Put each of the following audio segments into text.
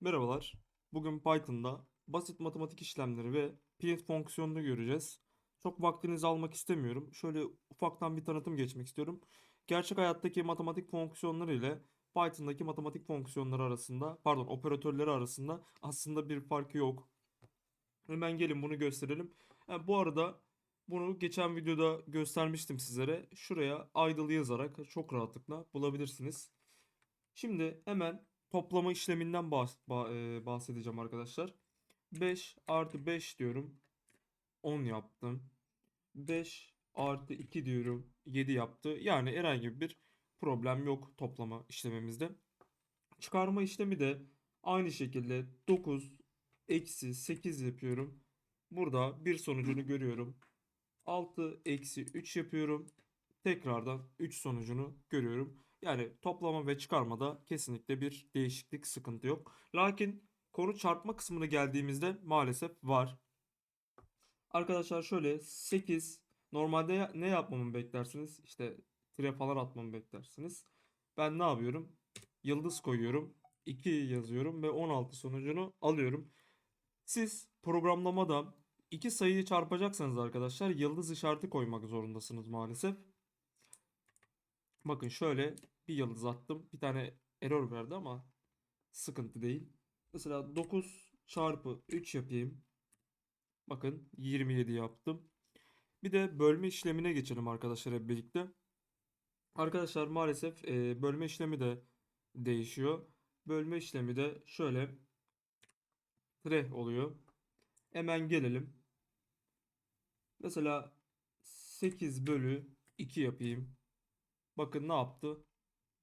Merhabalar. Bugün Python'da basit matematik işlemleri ve print fonksiyonunu göreceğiz. Çok vaktinizi almak istemiyorum. Şöyle ufaktan bir tanıtım geçmek istiyorum. Gerçek hayattaki matematik fonksiyonları ile Python'daki matematik fonksiyonları arasında, pardon, operatörleri arasında aslında bir farkı yok. Hemen gelin bunu gösterelim. Ha, bu arada bunu geçen videoda göstermiştim sizlere. Şuraya idle yazarak çok rahatlıkla bulabilirsiniz. Şimdi hemen toplama işleminden bahs- ba- e, bahsedeceğim arkadaşlar. 5 artı 5 diyorum. 10 yaptım. 5 artı 2 diyorum. 7 yaptı. Yani herhangi bir problem yok toplama işlemimizde. Çıkarma işlemi de aynı şekilde 9 eksi 8 yapıyorum. Burada bir sonucunu görüyorum. 6 eksi 3 yapıyorum. Tekrardan 3 sonucunu görüyorum. Yani toplama ve çıkarmada kesinlikle bir değişiklik, sıkıntı yok. Lakin konu çarpma kısmına geldiğimizde maalesef var. Arkadaşlar şöyle 8 normalde ne yapmamı beklersiniz? İşte tire falan atmamı beklersiniz. Ben ne yapıyorum? Yıldız koyuyorum. 2 yazıyorum ve 16 sonucunu alıyorum. Siz programlamada iki sayıyı çarpacaksanız arkadaşlar yıldız işareti koymak zorundasınız maalesef. Bakın şöyle bir yıldız attım. Bir tane error verdi ama sıkıntı değil. Mesela 9 çarpı 3 yapayım. Bakın 27 yaptım. Bir de bölme işlemine geçelim arkadaşlar hep birlikte. Arkadaşlar maalesef e, bölme işlemi de değişiyor. Bölme işlemi de şöyle tire oluyor. Hemen gelelim. Mesela 8 bölü 2 yapayım. Bakın ne yaptı?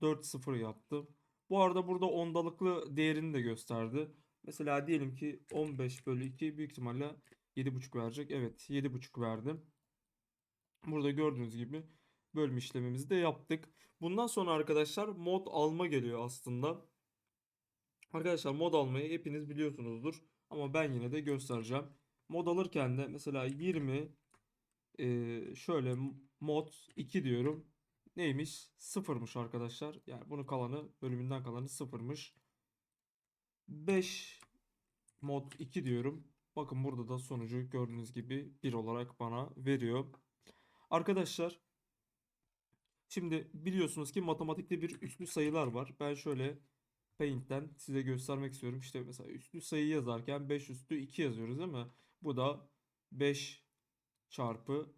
4 0 yaptı. Bu arada burada ondalıklı değerini de gösterdi. Mesela diyelim ki 15 bölü 2 büyük ihtimalle 7,5 verecek. Evet 7,5 verdi. Burada gördüğünüz gibi bölme işlemimizi de yaptık. Bundan sonra arkadaşlar mod alma geliyor aslında. Arkadaşlar mod almayı hepiniz biliyorsunuzdur. Ama ben yine de göstereceğim. Mod alırken de mesela 20 e, şöyle mod 2 diyorum. Neymiş? Sıfırmış arkadaşlar. Yani bunu kalanı bölümünden kalanı sıfırmış. 5 mod 2 diyorum. Bakın burada da sonucu gördüğünüz gibi 1 olarak bana veriyor. Arkadaşlar şimdi biliyorsunuz ki matematikte bir üslü sayılar var. Ben şöyle Paint'ten size göstermek istiyorum. İşte mesela üslü sayı yazarken 5 üstü 2 yazıyoruz değil mi? Bu da 5 çarpı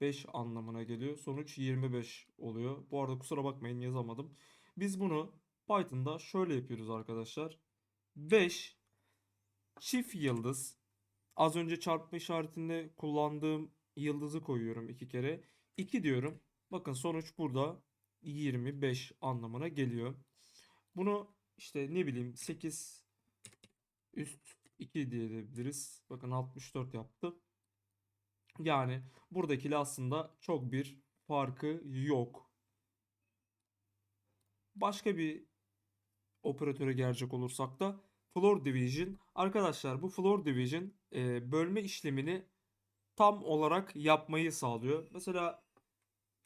5 anlamına geliyor. Sonuç 25 oluyor. Bu arada kusura bakmayın yazamadım. Biz bunu Python'da şöyle yapıyoruz arkadaşlar. 5 çift yıldız. Az önce çarpma işaretinde kullandığım yıldızı koyuyorum iki kere. 2 diyorum. Bakın sonuç burada 25 anlamına geliyor. Bunu işte ne bileyim 8 üst 2 diyebiliriz. Bakın 64 yaptı. Yani buradakiyle aslında çok bir farkı yok. Başka bir operatöre gelecek olursak da floor division. Arkadaşlar bu floor division e, bölme işlemini tam olarak yapmayı sağlıyor. Mesela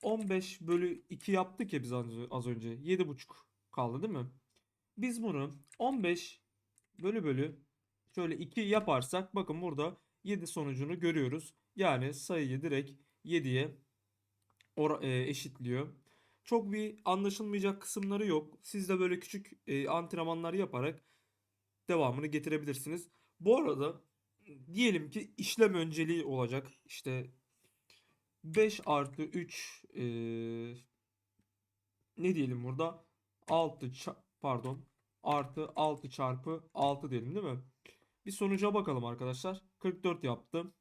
15 bölü 2 yaptık ya biz az önce. 7,5 kaldı değil mi? Biz bunu 15 bölü bölü şöyle 2 yaparsak bakın burada 7 sonucunu görüyoruz. Yani sayıyı direkt 7'ye ora- e, eşitliyor. Çok bir anlaşılmayacak kısımları yok. Siz de böyle küçük e, antrenmanlar yaparak devamını getirebilirsiniz. Bu arada diyelim ki işlem önceliği olacak. İşte 5 artı 3 e, ne diyelim burada? 6 ça- pardon artı 6 çarpı 6 diyelim değil mi? Bir sonuca bakalım arkadaşlar. 44 yaptı.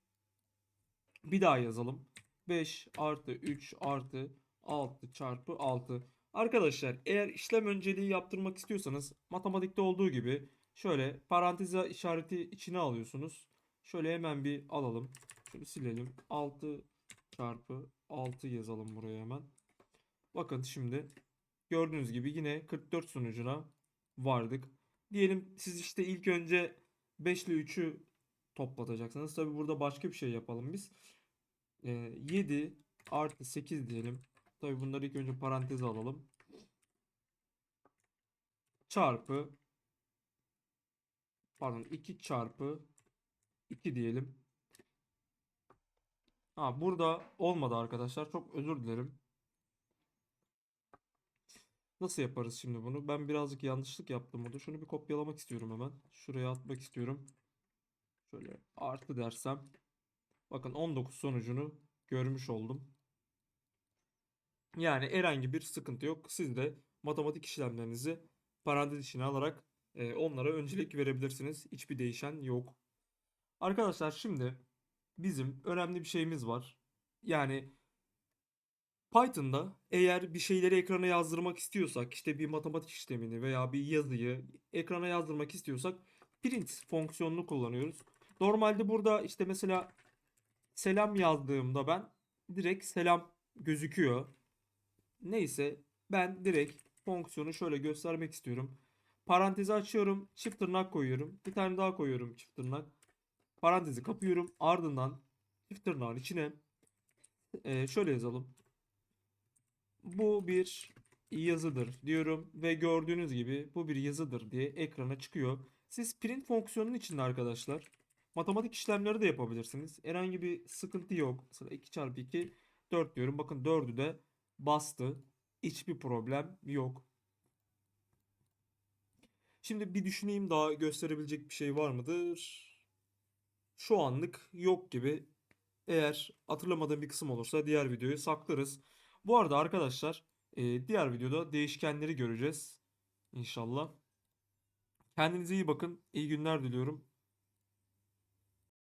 Bir daha yazalım. 5 artı 3 artı 6 çarpı 6. Arkadaşlar eğer işlem önceliği yaptırmak istiyorsanız matematikte olduğu gibi şöyle paranteze işareti içine alıyorsunuz. Şöyle hemen bir alalım. Şunu silelim. 6 çarpı 6 yazalım buraya hemen. Bakın şimdi gördüğünüz gibi yine 44 sonucuna vardık. Diyelim siz işte ilk önce 5 ile 3'ü toplatacaksınız. Tabi burada başka bir şey yapalım biz. Ee, 7 artı 8 diyelim. Tabi bunları ilk önce paranteze alalım. Çarpı pardon 2 çarpı 2 diyelim. Ha burada olmadı arkadaşlar. Çok özür dilerim. Nasıl yaparız şimdi bunu? Ben birazcık yanlışlık yaptım burada. Şunu bir kopyalamak istiyorum hemen. Şuraya atmak istiyorum. Şöyle artı dersem. Bakın 19 sonucunu görmüş oldum. Yani herhangi bir sıkıntı yok. Siz de matematik işlemlerinizi parantez içine alarak e, onlara öncelik verebilirsiniz. Hiçbir değişen yok. Arkadaşlar şimdi bizim önemli bir şeyimiz var. Yani Python'da eğer bir şeyleri ekrana yazdırmak istiyorsak, işte bir matematik işlemini veya bir yazıyı ekrana yazdırmak istiyorsak print fonksiyonunu kullanıyoruz. Normalde burada işte mesela selam yazdığımda ben direkt selam gözüküyor. Neyse ben direkt fonksiyonu şöyle göstermek istiyorum. Parantezi açıyorum, çift tırnak koyuyorum. Bir tane daha koyuyorum çift tırnak. Parantezi kapıyorum. Ardından çift tırnağın içine şöyle yazalım. Bu bir yazıdır diyorum ve gördüğünüz gibi bu bir yazıdır diye ekrana çıkıyor. Siz print fonksiyonunun içinde arkadaşlar matematik işlemleri de yapabilirsiniz. Herhangi bir sıkıntı yok. Mesela 2 çarpı 2 4 diyorum. Bakın 4'ü de bastı. Hiçbir problem yok. Şimdi bir düşüneyim daha gösterebilecek bir şey var mıdır? Şu anlık yok gibi. Eğer hatırlamadığım bir kısım olursa diğer videoyu saklarız. Bu arada arkadaşlar e, diğer videoda değişkenleri göreceğiz. İnşallah. Kendinize iyi bakın. İyi günler diliyorum.